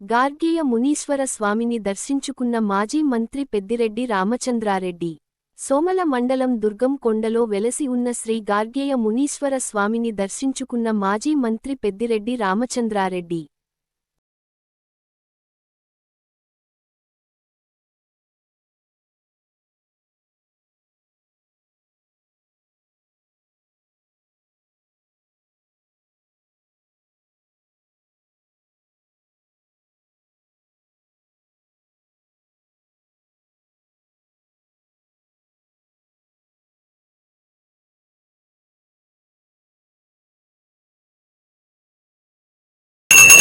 గార్గేయ మునీశ్వర స్వామిని దర్శించుకున్న మాజీ మంత్రి పెద్దిరెడ్డి రామచంద్రారెడ్డి సోమల మండలం దుర్గం కొండలో వెలసి ఉన్న శ్రీ గార్గేయ మునీశ్వర స్వామిని దర్శించుకున్న మాజీ మంత్రి పెద్దిరెడ్డి రామచంద్రారెడ్డి.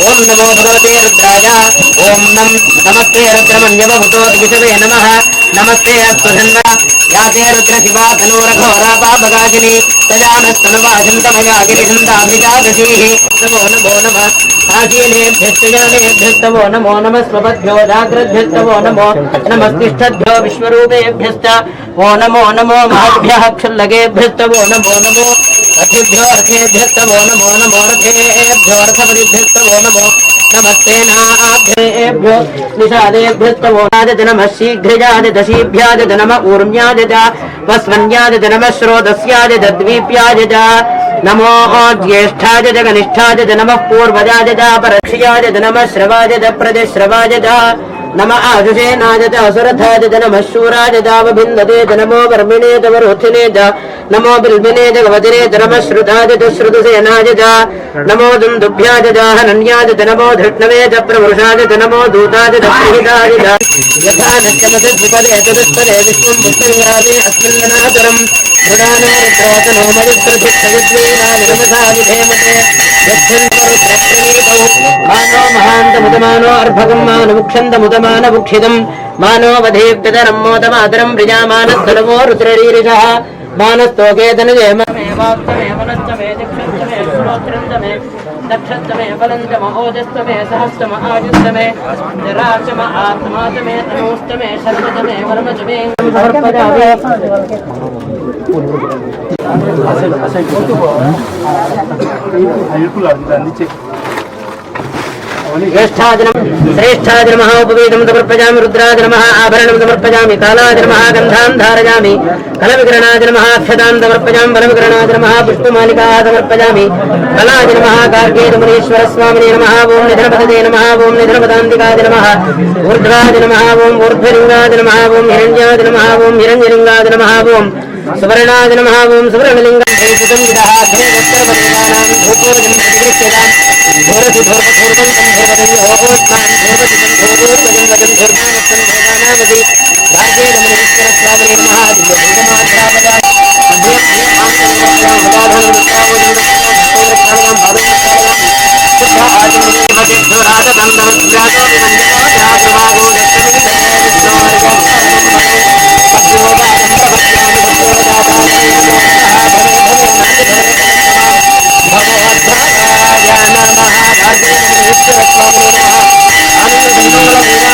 ओम नमो भगवते रुद्राय ओम नम नमस्ते रुद्रमन्यवभूतो नमः नमस्ते अस्तुधन्वा याते रुद्रशिवा धनुरघोरापापगाशिनी तजानस्तनुवाचिन्तमयागिरिहन्ताभिजागशीः नमो नमो नमः आशीलेभ्यश्चयानेभ्यस्तवो नमो नमः स्वभद्भ्यो नमो नमस्तिष्ठद्भ्यो विश्वरूपेभ्यश्च वो नमो नमो माभ्यः क्षुल्लगेभ्यस्तवो नमो नमो अथिभ्योऽर्थेभ्यस्तवो नमो नमोऽर्थेभ्योऽर्थपदिभ्यस्तवो नमो नमस्ते नाभ्येभ्यो निषादेभ्यस्तवो नादत नमः शीघ्रजादत सीभ्यादत नम ऊर्म्यादत वस्वन्यादत नमः श्रोतस्यादत द्वीप्यादत नमो ज्येष्ठादत कनिष्ठादत नमः पूर्वजादत परक्षयादत नमः श्रवादत प्रदेश्रवादत नम आजुषे नाज असुरथाज नमः शूराज दावभिन्दते नमो वर्मिणे तवरोथिने च नमो बिल्बिने च गवजने च नमः श्रुताज च श्रुतसेनाज च नमो दुन्दुभ्याज च हनन्याज च नमो धृष्णवे च प्रवृषाज च नमो दूताज च प्रहिताज च यथा नश्यमसद्विपदे चतुष्पदे विश्वं మానో అర్భగం మానముక్షందముదమాన భుక్షితం మానోవధీప్త నమ్మోదమాదరం ప్రజామానస్తలమో రుద్రరీరిష మానస్తోకేతను దక్షమే బలంత మహోజస్తమే సహస్తమ ఆయుస్తమే జరాచమ ఆత్మాతమే తనోస్తమే శర్మతమే వరమజమే సమర్పయామి అసలు అసలు అందించే ശ്രേഷ്ഠാജ നമ ഉപവേദം സമർപ്പജാമി രുദ്രാജ നമ ആഭരണം സമർപ്പജാമി കാലാജ നമ ഗന്ധാം ധാരയാമി കലവികരണാജ നമ അക്ഷതാം സമർപ്പജാം വനവികരണാജ നമ പുഷ്പമാലികാ സമർപ്പജാമി കലാജ നമ ഗാർഗേത മുനീശ്വര നമ ഓം നിധനപദേ നമ ഓം നിധനപദാന്തികാജ നമ ഊർധ്വാജ നമ ഓം ഊർധ്വലിംഗാജ ഓം ഹിരണ്യാജ നമ ഓം ഹിരണ്യലിംഗാജ നമ ഓം సువర్ణాది నమ ఓం సువర్ణలింగం భూషితం విదహాధ్యేయగోత్రపరివాణాం భూపూర్వం ప్రతిగృహ్యతాం భూరతి భూర్వభూర్వం సంభూర్వదం యహోత్మాన్ భూర్వతితం భూపూర్వదం వదం భూర్వానస్తం భూర్వానామసి భాగ్యే రమణీశ్వర స్వామినే నమ আমি তো